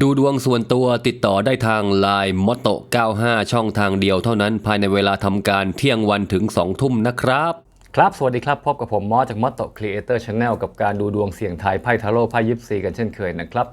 ดูดวงส่วนตัวติดต่อได้ทาง Line มอตโต95 ช่องทางเดียวเท่านั้นภายในเวลาทำการเที่ยงวันถึง 2 ทุ่มนะครับ ครับ สวัสดีครับพบกับผมมอสจากมอตโตครีเอเตอร์ชาแนลกับการดูดวงเสี่ยงทายไพ่ทาโร่ไพ่ยิปซีกันเช่นเคยนะครับ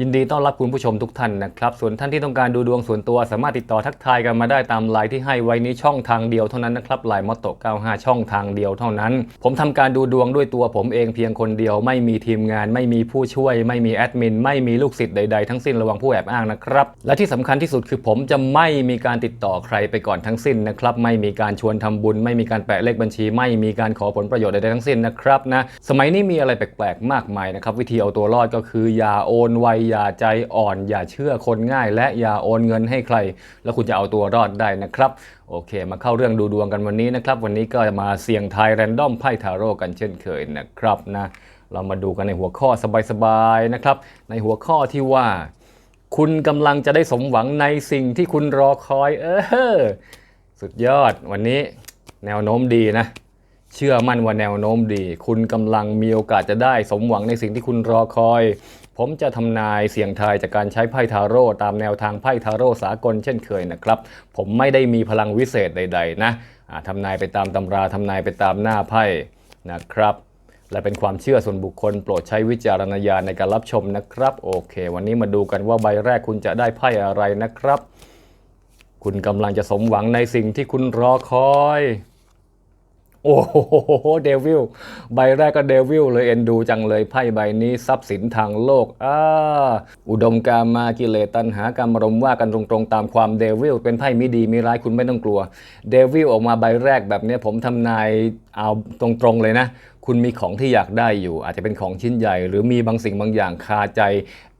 ยินดีต้อนรับคุณผู้ชมทุกท่านนะครับ ส่วนท่านที่ต้องการดูดวงส่วนตัวสามารถติดต่อทักทายกันมาได้ตามไลน์ที่ให้ไว้นี้ช่องทางเดียวเท่านั้นนะครับไลน์มอตโต95 ช่องทางเดียวเท่านั้น ผมทำการดูดวงด้วยตัวผมเองเพียงคนเดียว ไม่มีทีมงาน ไม่มีผู้ช่วย ไม่มีแอดมิน ไม่มีลูกศิษย์ใดๆทั้งสิ้นระวังผู้แอบอ้างนะครับ และที่สำคัญที่สุดคือผมจะไม่มีการติดต่อใครไปก่อนทั้งสิ้นนะครับ ไม่มีการชวนทำบุญ ไม่มีการแปะเลขบัญชี ไม่มีการขอผลประโยชน์ใดๆทั้งสิ้นนะครับนะ สมัยนี้มีอะไรแปลกๆ มากมายนะครับ วิธีเอาตัวรอดก็คืออย่าโอนไวอย่าใจอ่อน อย่าเชื่อคนง่าย และอย่าโอนเงินให้ใคร แล้วคุณจะเอาตัวรอดได้นะครับ โอเค มาเข้าเรื่องดูดวงกันวันนี้นะครับ วันนี้ก็มาเสี่ยงทายแรนดอมไพ่ทาโร่กันเช่นเคยนะครับนะเรามาดูกันในหัวข้อสบายๆนะครับ ในหัวข้อที่ว่า คุณกำลังจะได้สมหวังในสิ่งที่คุณรอคอยเออสุดยอดวันนี้แนวโน้มดีนะ เชื่อมั่นว่าแนวโน้มดี คุณกำลังมีโอกาสจะได้สมหวังในสิ่งที่คุณรอคอย ผมจะทำนายเสี่ยงทายจากการใช้ไพ่ทาโร่ตามแนวทางไพ่ทาโร่สากลเช่นเคยนะครับ ผมไม่ได้มีพลังวิเศษใด ๆ นะทำนายไปตามตำราทำนายไปตามหน้าไพ่นะครับ และเป็นความเชื่อส่วนบุคคลโปรดใช้วิจารณญาณในการรับชมนะครับ โอเค วันนี้มาดูกันว่าใบแรกคุณจะได้ไพ่อะไรนะครับ คุณกำลังจะสมหวังในสิ่งที่คุณรอคอย โอ้โหเดวิลใบแรกก็เดวิลเลยเอ็นดูจังเลยไพ่ใบนี้ทรัพย์สินทางโลกอ่าอุดมการมากิเลตันหากรรมรมว่ากันตรงๆ ตามความเดวิลเป็นไพ่มิดีมีร้ายคุณไม่ต้องกลัว เดวิลออกมาใบแรกแบบนี้ผมทำนายเอาตรงๆเลยนะ คุณมีของที่อยากได้อยู่ อาจจะเป็นของชิ้นใหญ่ หรือมีบางสิ่งบางอย่างคาใจ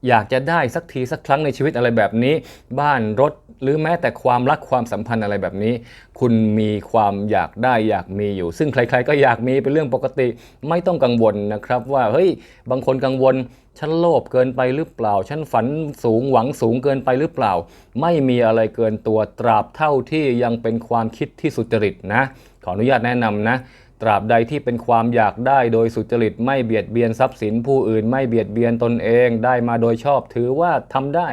อยากจะได้สักทีสักครั้งในชีวิตอะไรแบบนี้ บ้านรถหรือแม้แต่ความรักความสัมพันธ์อะไรแบบนี้ คุณมีความอยากได้อยากมีอยู่ ซึ่งใคร ๆ ก็อยากมีเป็นเรื่องปกติไม่ต้องกังวลนะครับว่าเฮ้ยบางคนกังวลฉันโลภเกินไปหรือเปล่า ฉันฝันสูงหวังสูงเกินไปหรือเปล่า ไม่มีอะไรเกินตัวตราบเท่าที่ยังเป็นความคิดที่สุจริตนะ ขออนุญาตแนะนำนะ ตราบใดที่เป็นความอยากได้โดยสุจริตไม่เบียดเบียนทรัพย์สินผู้อื่นไม่เบียดเบียนตนเองได้มาโดยชอบถือว่าทำได้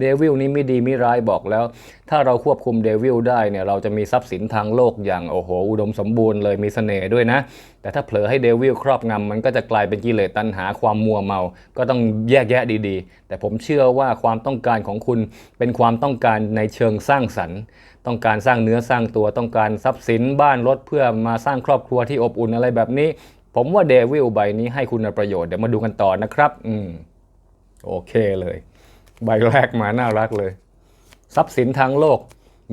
เดวิลนี่ไม่ดีไม่ร้ายบอกแล้ว ถ้าเราควบคุมเดวิลได้เนี่ยเราจะมีทรัพย์สินทางโลกอย่างโอ้โหอุดมสมบูรณ์เลยมีเสน่ห์ด้วยนะ แต่ถ้าเผลอให้เดวิลครอบงำมันก็จะกลายเป็นกิเลสตัณหาความมัวเมา ก็ต้องแยกแยะดีๆ แต่ผมเชื่อว่าความต้องการของคุณเป็นความต้องการในเชิงสร้างสรรค์ ต้องการสร้างเนื้อสร้างตัวต้องการทรัพย์สินบ้านรถเพื่อมาสร้างครอบครัวที่อบอุ่นอะไรแบบนี้ ผมว่าเดวิลใบนี้ให้คุณประโยชน์เดี๋ยวมาดูกันต่อนะครับ อืมโอเคเลย ใบแรกมาน่ารักเลย ทรัพย์สินทางโลก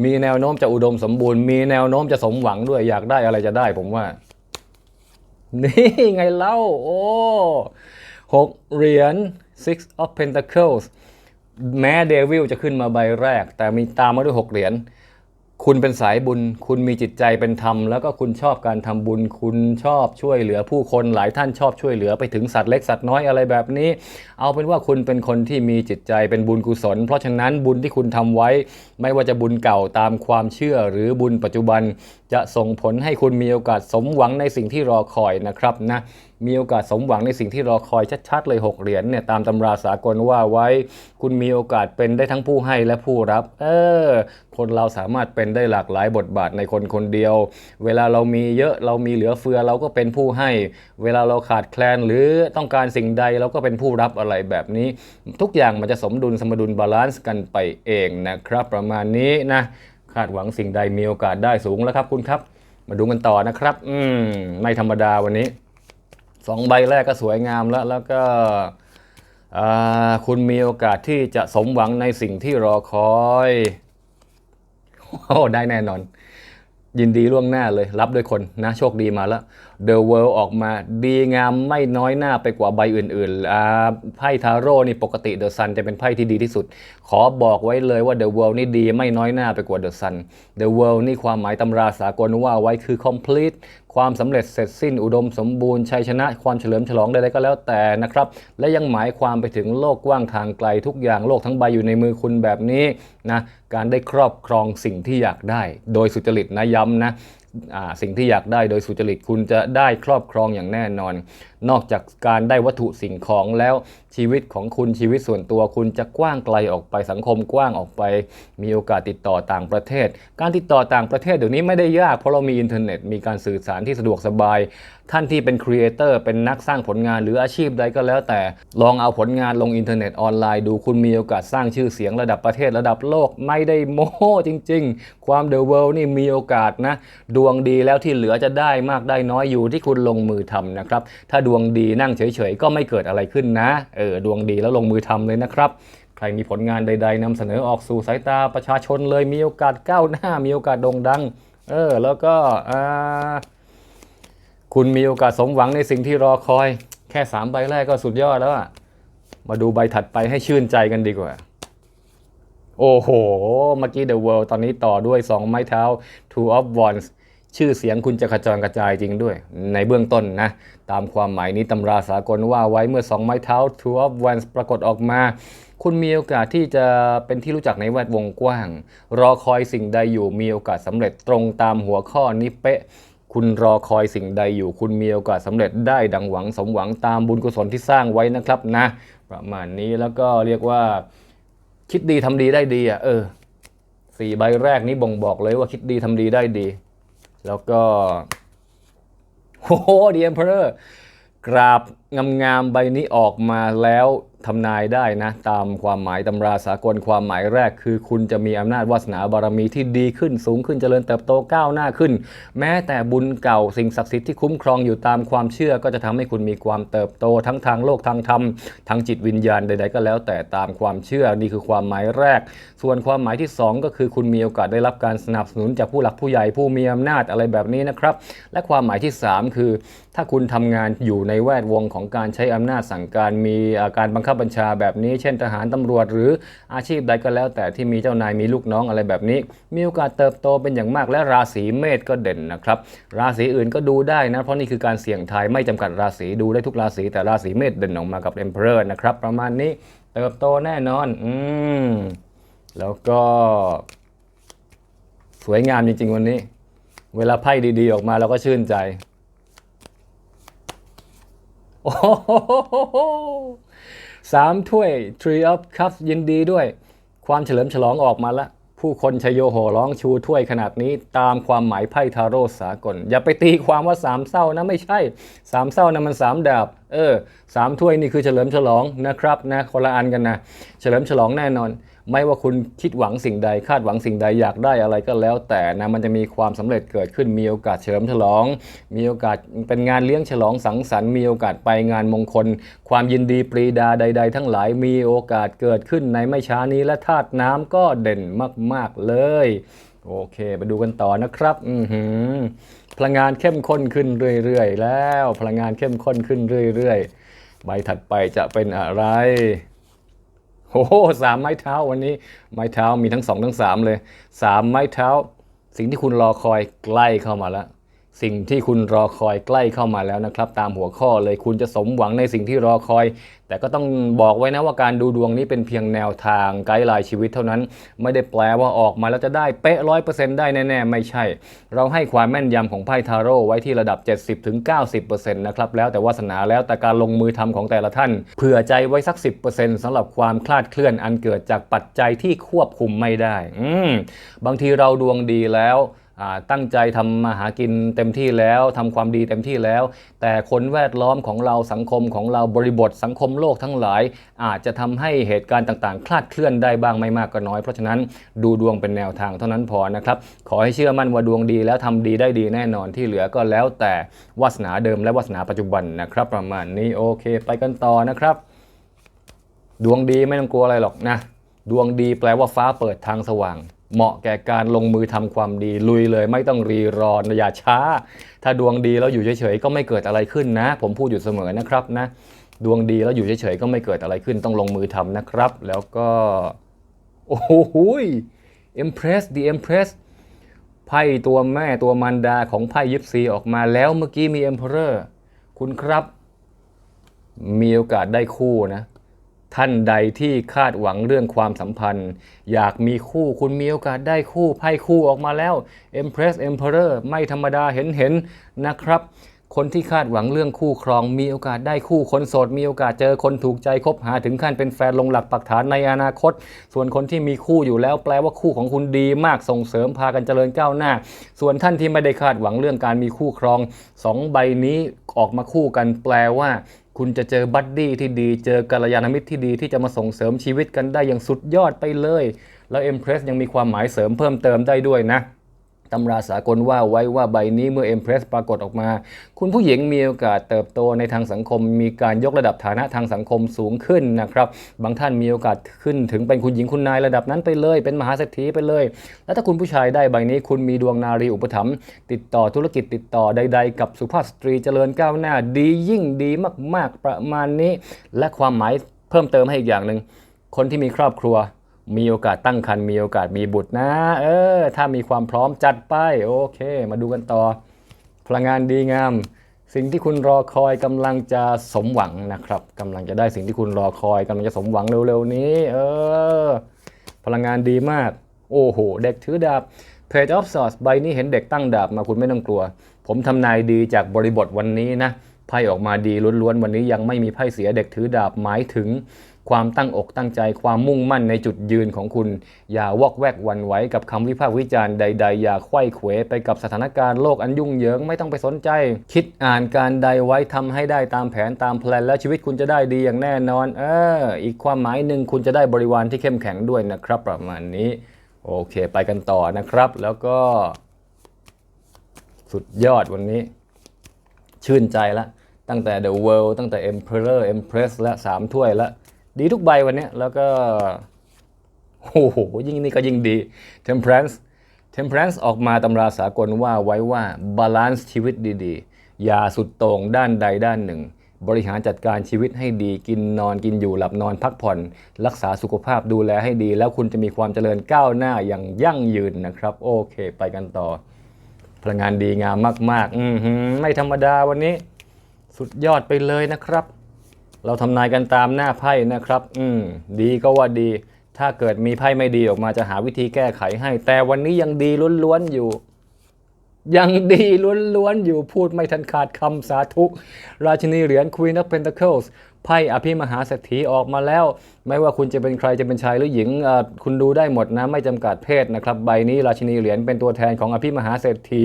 มีแนวโน้มจะอุดมสมบูรณ์ มีแนวโน้มจะสมหวังด้วยอยากได้อะไรจะได้ ผมว่า นี่ไงเล่า โอ้หกเหรียญ six of pentacles แม้เดวิลจะขึ้นมาใบแรก แต่มีตามมาด้วยหกเหรียญ คุณเป็นสายบุญ คุณมีจิตใจเป็นธรรม แล้วก็คุณชอบการทำบุญ คุณชอบช่วยเหลือผู้คนหลายท่านชอบช่วยเหลือไปถึงสัตว์เล็กสัตว์น้อยอะไรแบบนี้ เอาเป็นว่าคุณเป็นคนที่มีจิตใจเป็นบุญกุศล เพราะฉะนั้นบุญที่คุณทำไว้ ไม่ว่าจะบุญเก่าตามความเชื่อหรือบุญปัจจุบัน จะส่งผลให้คุณมีโอกาสสมหวังในสิ่งที่รอคอยนะครับนะ มีโอกาสสมหวังในสิ่งที่รอคอยชัดๆเลย 6 เหรียญเนี่ยตามตำราสากลว่าไว้ คุณมีโอกาสเป็นได้ทั้งผู้ให้และผู้รับ เออ คนเราสามารถเป็นได้หลากหลายบทบาทในคนคนเดียว เวลาเรามีเยอะเรามีเหลือเฟือเราก็เป็นผู้ให้ เวลาเราขาดแคลนหรือต้องการสิ่งใดเราก็เป็นผู้รับอะไรแบบนี้ ทุกอย่างมันจะสมดุลสมดุลบาลานซ์กันไปเองนะครับ ประมาณนี้นะคาดหวังสิ่งใดมีโอกาสได้สูงแล้วครับคุณครับ มาดูกันต่อนะครับ อืมไม่ธรรมดาวันนี้ สองใบแรกก็สวยงามแล้ว แล้วก็คุณมีโอกาสที่จะสมหวังในสิ่งที่รอคอยโอ้ได้แน่นอน ยินดีล่วงหน้าเลย รับด้วยคนนะ โชคดีมาแล้ว The World ออกมาดีงามไม่น้อยหน้าไปกว่าใบอื่นๆอ่าไพ่ทาโร่นี่ปกติ The Sun จะเป็นไพ่ที่ดีที่สุด ขอบอกไว้เลยว่า The World นี่ดีไม่น้อยหน้าไปกว่า The Sun The World นี่ความหมายตำราสากลว่าไว้คือ complete ความสำเร็จเสร็จสิ้นอุดมสมบูรณ์ชัยชนะ ความเฉลิมฉลองใดๆก็แล้วแต่นะครับ และยังหมายความไปถึงโลกกว้างทางไกลทุกอย่างโลกทั้งใบอยู่ในมือคุณแบบนี้นะการได้ครอบครองสิ่งที่อยากได้ โดยสุจริตนะย้ำนะ สิ่งที่อยากได้โดยสุจริตคุณจะได้ครอบครองอย่างแน่นอน นอกจากการได้วัตถุสิ่งของแล้วชีวิตของคุณชีวิตส่วนตัวคุณจะกว้างไกลออกไปสังคมกว้างออกไป มีโอกาสติดต่อต่างประเทศ การติดต่อต่างประเทศเดี๋ยวนี้ไม่ได้ยากเพราะเรามีอินเทอร์เน็ตมีการสื่อสารที่สะดวกสบายท่านที่เป็นครีเอเตอร์เป็นนักสร้างผลงานหรืออาชีพใดก็แล้วแต่ ลองเอาผลงานลงอินเทอร์เน็ตออนไลน์ดูคุณมีโอกาสสร้างชื่อเสียงระดับประเทศระดับโลกไม่ได้โม้จริง ๆ ความเดอะเวิลด์นี่มีโอกาสนะ ดวงดีแล้วที่เหลือจะได้มากได้น้อยอยู่ที่คุณลงมือทำนะครับ ถ้าดวงดีนั่งเฉยๆ ก็ไม่เกิดอะไรขึ้นนะเออดวงดีแล้วลงมือทำเลยนะครับใครมีผลงานใด ๆนำเสนอออกสู่สายตาประชาชนเลยมีโอกาสก้าวหน้า มีโอกาสโด่งดัง เออ แล้วก็อ่า คุณมีโอกาสสมหวังในสิ่งที่รอคอย แค่สามใบแรกก็สุดยอดแล้วอะมาดูใบถัดไปให้ชื่นใจกันดีกว่า โอ้โห เมื่อกี้ The World ตอนนี้ต่อด้วย 2 ไม้เท้า Two of Wands ชื่อเสียงคุณจะกระจรกระจายจริงด้วย ในเบื้องต้นนะ ตามความหมายนี้ตำราสากลว่าไว้เมื่อ 2 ไม้เท้า Two of Wands ปรากฏออกมา คุณมีโอกาสที่จะเป็นที่รู้จักในแวดวงกว้าง รอคอยสิ่งใดอยู่มีโอกาสสำเร็จตรงตามหัวข้อนี้เป๊ะ คุณรอคอยสิ่งใดอยู่ คุณมีโอกาสสำเร็จได้ดังหวังสมหวังตามบุญกุศลที่สร้างไว้นะครับนะ ประมาณนี้แล้วก็เรียกว่า คิดดีทำดีได้ดีอะเออสี่ใบแรกนี้บ่งบอกเลยว่าคิดดีทำดีได้ดี แล้วก็โอ้โหดีเอ็มเพอร์กราบ งามๆใบนี้ออกมาแล้วทำนายได้นะ ตามความหมายตำราสากลความหมายแรกคือคุณจะมีอำนาจวาสนาบารมีที่ดีขึ้นสูงขึ้นเจริญเติบโตก้าวหน้าขึ้น แม้แต่บุญเก่าสิ่งศักดิ์สิทธิ์ที่คุ้มครองอยู่ตามความเชื่อ ก็จะทำให้คุณมีความเติบโตทั้งทางโลกทางธรรมทางจิตวิญญาณใด ๆ ก็แล้วแต่ตามความเชื่อนี่คือความหมายแรก ส่วนความหมายที่สองก็คือคุณมีโอกาสได้รับการสนับสนุนจากผู้หลักผู้ใหญ่ผู้มีอำนาจอะไรแบบนี้นะครับ และความหมายที่สามคือ ถ้าคุณทำงานอยู่ในแวดวงของการใช้อำนาจสั่งการมีาการบังคับบัญชาแบบนี้ เช่นทหารตำรวจ หรืออาชีพใดก็แล้ว แต่ที่มีเจ้านายมีลูกน้องอะไรแบบนี้ มีโอกาสเติบโตเป็นอย่างมากและราศีเมษก็เด่นนะครับ ราศีอื่นก็ดูได้นะ เพราะนี่คือการเสี่ยงทายไม่จำกัดราศีดูได้ทุกราศีแต่ราศีเมษเด่นออกมากับ Emperor นะครับประมาณนี้เติบโตแน่นอน อืม แล้วก็ สวยงามจริง ๆ วันนี้ เวลาไพ่ดี ๆ ออกมาเราก็ชื่นใจ โอ้โหสามถ้วย Tree of Cups ยินดีด้วย ความเฉลิมฉลองออกมาแล้วผู้คนชยโยโห่ร้องชูถ้วยขนาดนี้ตามความหมายไพ่ทาโร่สากล อย่าไปตีความว่าสามเศร้านะไม่ใช่สามเศร้านะมันสามดาบ เออสามถ้วยนี่คือเฉลิมฉลองนะครับนะคนละอันกันนะ เฉลิมฉลองแน่นอน ไม่ว่าคุณคิดหวังสิ่งใดคาดหวังสิ่งใดอยากได้อะไรก็แล้ว แต่นะมันจะมีความสำเร็จเกิดขึ้นมีโอกาสเฉลิมฉลอง มีโอกาสเป็นงานเลี้ยงฉลองสังสรรค์มีโอกาสไปงานมงคล ความยินดีปรีดาใด ๆ ทั้งหลายมีโอกาสเกิดขึ้นในไม่ช้านี้และธาตุน้ำก็เด่นมาก ๆ เลย โอเค ไปดูกันต่อนะครับอือหือพลังงานเข้มข้นขึ้นเรื่อย ๆ แล้ว พลังงานเข้มข้นขึ้นเรื่อย ๆ ใบถัดไปจะเป็นอะไร โอ้โหสามไม้เท้าวันนี้ไม้เท้ามีทั้งสองทั้งสามเลยสามไม้เท้า สิ่งที่คุณรอคอยใกล้เข้ามาแล้ว สิ่งที่คุณรอคอยใกล้เข้ามาแล้วนะครับ ตามหัวข้อเลยคุณจะสมหวังในสิ่งที่รอคอย แต่ก็ต้องบอกไว้นะว่าการดูดวงนี้เป็นเพียงแนวทางไกด์ไลน์ชีวิตเท่านั้น ไม่ได้แปลว่าออกมาแล้วจะได้เป๊ะร้อยเปอร์เซ็นต์ได้แน่ๆ ไม่ใช่ เราให้ความแม่นยำของไพ่ทาโร่ไว้ที่ระดับ 70-90%นะครับแล้วแต่วาสนาแล้วแต่การลงมือทำของแต่ละท่าน เผื่อใจไว้สัก 10%สำหรับความคลาดเคลื่อนอันเกิดจากปัจจัยที่ควบคุมไม่ได้ อืมบางทีเราดวงดีแล้ว ตั้งใจทำมาหากินเต็มที่แล้วทำความดีเต็มที่แล้ว แต่คนแวดล้อมของเราสังคมของเราบริบทสังคมโลกทั้งหลาย อาจจะทำให้เหตุการณ์ต่างๆ คลาดเคลื่อนได้บ้างไม่มากก็น้อย เพราะฉะนั้นดูดวงเป็นแนวทางเท่านั้นพอนะครับ ขอให้เชื่อมั่นว่าดวงดีแล้วทำดีได้ดีแน่นอนที่เหลือก็แล้วแต่วาสนาเดิมและวาสนาปัจจุบันนะครับ ประมาณนี้โอเค ไปกันต่อนะครับ ดวงดีไม่ต้องกลัวอะไรหรอกนะดวงดีแปลว่าฟ้าเปิดทางสว่าง เหมาะแก่การลงมือทำความดีลุยเลยไม่ต้องรีรออย่าช้า ถ้าดวงดีแล้วอยู่เฉยๆก็ไม่เกิดอะไรขึ้นนะ ผมพูดอยู่เสมอนะครับนะ ดวงดีแล้วอยู่เฉยๆก็ไม่เกิดอะไรขึ้นต้องลงมือทำนะครับ แล้วก็ โอ้โห Empress the Empress ไพ่ตัวแม่ตัวมันดาของไพ่ยิปซีออกมาแล้วเมื่อกี้มี Emperor คุณครับ มีโอกาสได้คู่นะ ท่านใดที่คาดหวังเรื่องความสัมพันธ์ อยากมีคู่คุณมีโอกาสได้คู่ไพ่คู่ออกมาแล้ว Empress Emperor ไม่ธรรมดาเห็นเห็นนะครับ คนที่คาดหวังเรื่องคู่ครอง มีโอกาสได้คู่คนโสด มีโอกาสเจอคนถูกใจคบหาถึงขั้นเป็นแฟนลงหลักปักฐานในอนาคต ส่วนคนที่มีคู่อยู่แล้วแปลว่าคู่ของคุณดีมากส่งเสริมพากันเจริญก้าวหน้า ส่วนท่านที่ไม่ได้คาดหวังเรื่องการมีคู่ครองสองใบนี้ออกมาคู่กันแปลว่า คุณจะเจอบัดดี้ที่ดี เจอกัลยาณมิตรที่ดีที่จะมาส่งเสริมชีวิตกันได้อย่างสุดยอดไปเลย แล้ว Empress ยังมีความหมายเสริมเพิ่มเติมได้ด้วยนะ ตำราสากลว่าไว้ว่าใบนี้เมื่อ Empress ปรากฏออกมา คุณผู้หญิงมีโอกาสเติบโตในทางสังคม มีการยกระดับฐานะทางสังคมสูงขึ้นนะครับ บางท่านมีโอกาสขึ้นถึงเป็นคุณหญิงคุณนายระดับนั้นไปเลย เป็นมหาเศรษฐีไปเลย แล้วถ้าคุณผู้ชายได้ใบนี้ คุณมีดวงนารีอุปถัมภ์ติดต่อธุรกิจติดต่อใด ๆ กับสุภาพสตรีเจริญก้าวหน้าดียิ่งดีมาก ๆประมาณนี้ และความหมายเพิ่มเติมให้อีกอย่างหนึ่งคนที่มีครอบครัว มีโอกาสตั้งครรภ์มีโอกาสมีบุตรนะ เออ ถ้ามีความพร้อมจัดไปโอเค มาดูกันต่อ พลังงานดีงาม สิ่งที่คุณรอคอยกำลังจะสมหวังนะครับกำลังจะได้สิ่งที่คุณรอคอยกำลังจะสมหวังเร็วๆนี้ เออ พลังงานดีมาก โอ้โห เด็กถือดาบ Page of Swords ใบนี้เห็นเด็กตั้งดาบมาคุณไม่ต้องกลัว ผมทำนายดีจากบริบทวันนี้นะไพ่ออกมาดีล้วนๆวันนี้ยังไม่มีไพ่เสียเด็กถือดาบหมายถึง ความตั้งอกตั้งใจ ความมุ่งมั่นในจุดยืนของคุณ อย่าวอกแวกวันไหวกับคำวิพากษ์วิจารณ์ใด ๆ อย่าไขว้เขวไปกับสถานการณ์โลกอันยุ่งเหยิงไม่ต้องไปสนใจ คิดอ่านการใดไว้ทำให้ได้ตามแผนตามแพลนแล้วชีวิตคุณจะได้ดีอย่างแน่นอน เออ อีกความหมายหนึ่งคุณจะได้บริวารที่เข้มแข็งด้วยนะครับ ประมาณนี้ โอเค ไปกันต่อนะครับ แล้วก็ สุดยอดวันนี้ ชื่นใจละตั้งแต่ The World ตั้งแต่ Emperor Empress และสามถ้วยละ ดีทุกใบวันนี้แล้วก็โอ้โหยิ่งนี่ก็ยิ่งดี Temperance Temperance ออกมาตำราสากลว่าไว้ว่าบาลานซ์ชีวิตดีๆ อย่าสุดโต่งด้านใดด้านหนึ่ง บริหารจัดการชีวิตให้ดีกินนอนกินอยู่หลับนอนพักผ่อน รักษาสุขภาพดูแลให้ดี แล้วคุณจะมีความเจริญก้าวหน้าอย่างยั่งยืนนะครับ โอเค ไปกันต่อ พลังงานดีงามมาก ๆ อืไม่ธรรมดาวันนี้ สุดยอดไปเลยนะครับ เราทำนายกันตามหน้าไพ่นะครับ อืม ดีก็ว่าดี ถ้าเกิดมีไพ่ไม่ดีออกมาจะหาวิธีแก้ไขให้ แต่วันนี้ยังดีล้วนๆอยู่ ยังดีล้วนๆอยู่พูดไม่ทันขาดคำสาธุ ราชินีเหรียญ Queen of Pentacles ไพ่อภิมหาเศรษฐีออกมาแล้ว ไม่ว่าคุณจะเป็นใครจะเป็นชายหรือหญิงคุณดูได้หมดนะ ไม่จำกัดเพศนะครับ ใบนี้ราชินีเหรียญเป็นตัวแทนของอภิมหาเศรษฐี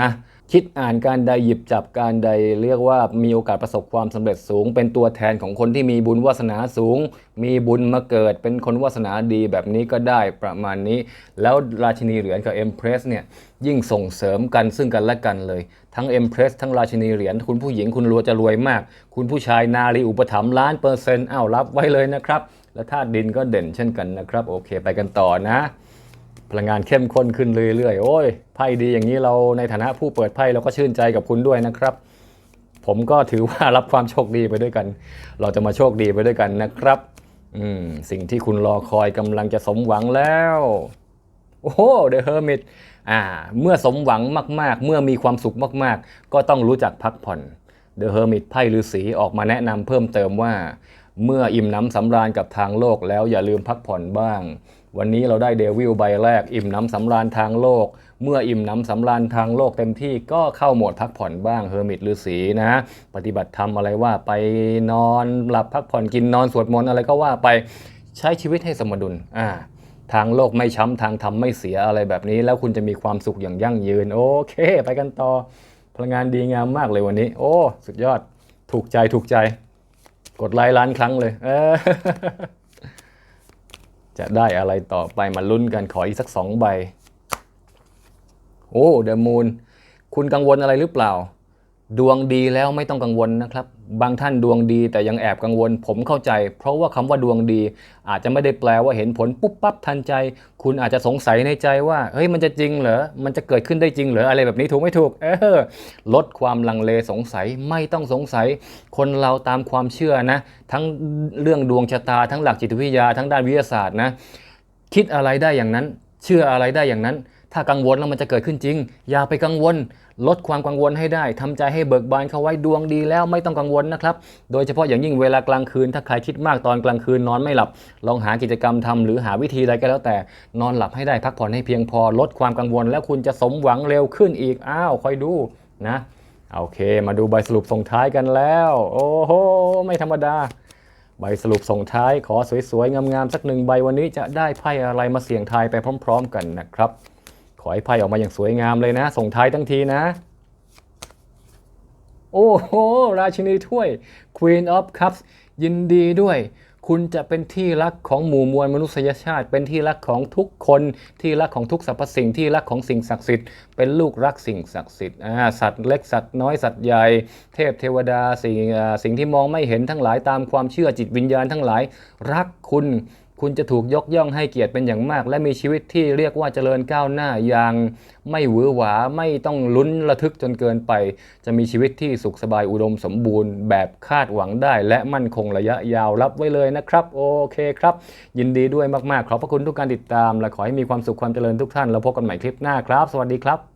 นะ คิดอ่านการใดหยิบจับการใดเรียกว่ามีโอกาสประสบความสำเร็จสูง เป็นตัวแทนของคนที่มีบุญวาสนาสูง มีบุญมาเกิด เป็นคนวาสนาดีแบบนี้ก็ได้ประมาณนี้ แล้วราชินีเหรียญกับเอ็มเพรสเนี่ยยิ่งส่งเสริมกันซึ่งกันและกันเลย ทั้งเอ็มเพรสทั้งราชินีเหรียญคุณผู้หญิงคุณรวยจะรวยมาก คุณผู้ชายนารีอุปถัมภ์ล้านเปอร์เซ็นต์อ้าวรับไว้เลยนะครับ และธาตุดินก็เด่นเช่นกันนะครับ โอเค ไปกันต่อนะ พลังงานเข้มข้นขึ้นเรื่อยๆ โอ้ย ไพ่ดีอย่างนี้เราในฐานะผู้เปิดไพ่เราก็ชื่นใจกับคุณด้วยนะครับ ผมก็ถือว่ารับความโชคดีไปด้วยกัน เราจะมาโชคดีไปด้วยกันนะครับ อืม สิ่งที่คุณรอคอยกำลังจะสมหวังแล้ว โอ้โห The Hermit อ่า เมื่อสมหวังมากๆ เมื่อมีความสุขมากๆ ก็ต้องรู้จักพักผ่อน The Hermit ไพ่ฤาษีออกมาแนะนำเพิ่มเติมว่า เมื่ออิ่มน้ำสำราญกับทางโลกแล้วอย่าลืมพักผ่อนบ้าง วันนี้เราได้เดวิลใบแรก อิ่มน้ำสำราญทางโลก เมื่ออิ่มน้ำสำราญทางโลกเต็มที่ก็เข้าโหมดพักผ่อนบ้างเฮอร์มิตฤาษีนะ ปฏิบัติธรรมอะไรว่าไปนอนหลับพักผ่อนกินนอนสวดมนต์อะไรก็ว่าไปใช้ชีวิตให้สมดุลอ่าทางโลกไม่ช้ำทางธรรมไม่เสียอะไรแบบนี้ แล้วคุณจะมีความสุขอย่างยั่งยืน โอเค ไปกันต่อ พลังงานดีงามมากเลยวันนี้ โอ้ สุดยอด ถูกใจถูกใจ กดไลค์ล้านครั้งเลยเออ จะได้อะไรต่อไปมาลุ้นกันขออีกสักสองใบ โอ้เดอะมูนคุณกังวลอะไรหรือเปล่า ดวงดีแล้วไม่ต้องกังวลนะครับ บางท่านดวงดีแต่ยังแอบกังวล ผมเข้าใจ เพราะว่าคำว่าดวงดี อาจจะไม่ได้แปลว่าเห็นผลปุ๊บปั๊บทันใจ คุณอาจจะสงสัยในใจว่าเฮ้ยมันจะจริงเหรอมันจะเกิดขึ้นได้จริงเหรออะไรแบบนี้ถูกไม่ถูกเออลดความลังเลสงสัยไม่ต้องสงสัย คนเราตามความเชื่อนะ ทั้งเรื่องดวงชะตา ทั้งหลักจิตวิทยา ทั้งด้านวิทยาศาสตร์นะคิดอะไรได้อย่างนั้น เชื่ออะไรได้อย่างนั้น ถ้ากังวลแล้วมันจะเกิดขึ้นจริง อย่าไปกังวล ลดความกังวลให้ได้ทำใจให้เบิกบานเข้าไว้ดวงดีแล้วไม่ต้องกังวลนะครับ โดยเฉพาะอย่างยิ่งเวลากลางคืน ถ้าใครคิดมากตอนกลางคืนนอนไม่หลับ ลองหากิจกรรมทำหรือหาวิธีใดก็แล้วแต่ นอนหลับให้ได้พักผ่อนให้เพียงพอ ลดความกังวล แล้วคุณจะสมหวังเร็วขึ้นอีกอ้าวคอยดูนะโอเค มาดูใบสรุปส่งท้ายกันแล้ว โอ้โหไม่ธรรมดาใบสรุปส่งท้ายขอสวยๆ งามๆ สักหนึ่งใบวันนี้จะได้ไพ่อะไรมาเสี่ยงทายไปพร้อม ๆ กันนะครับ ขอให้ไพ่ออกมาอย่างสวยงามเลยนะ ส่งท้ายทั้งทีนะ โอ้โห ราชินีถ้วย Queen of Cups ยินดีด้วย คุณจะเป็นที่รักของหมู่มวลมนุษยชาติ เป็นที่รักของทุกคน ที่รักของทุกสรรพสิ่ง ที่รักของสิ่งศักดิ์สิทธิ์ เป็นลูกรักสิ่งศักดิ์สิทธิ์สัตว์เล็กสัตว์น้อยสัตว์ใหญ่ เทพเทวดาสิ่งอ่าสิ่งที่มองไม่เห็นทั้งหลายตามความเชื่อจิตวิญญาณทั้งหลาย รักคุณ คุณจะถูกยกย่องให้เกียรติเป็นอย่างมาก และมีชีวิตที่เรียกว่าเจริญก้าวหน้าอย่างไม่หวือหวาไม่ต้องลุ้นระทึกจนเกินไป จะมีชีวิตที่สุขสบายอุดมสมบูรณ์ แบบคาดหวังได้ และมั่นคงระยะยาวรับไว้เลยนะครับ โอเคครับ ยินดีด้วยมากๆ ขอบพระคุณทุกการติดตาม และขอให้มีความสุขความเจริญทุกท่าน แล้วพบกันใหม่คลิปหน้าครับ สวัสดีครับ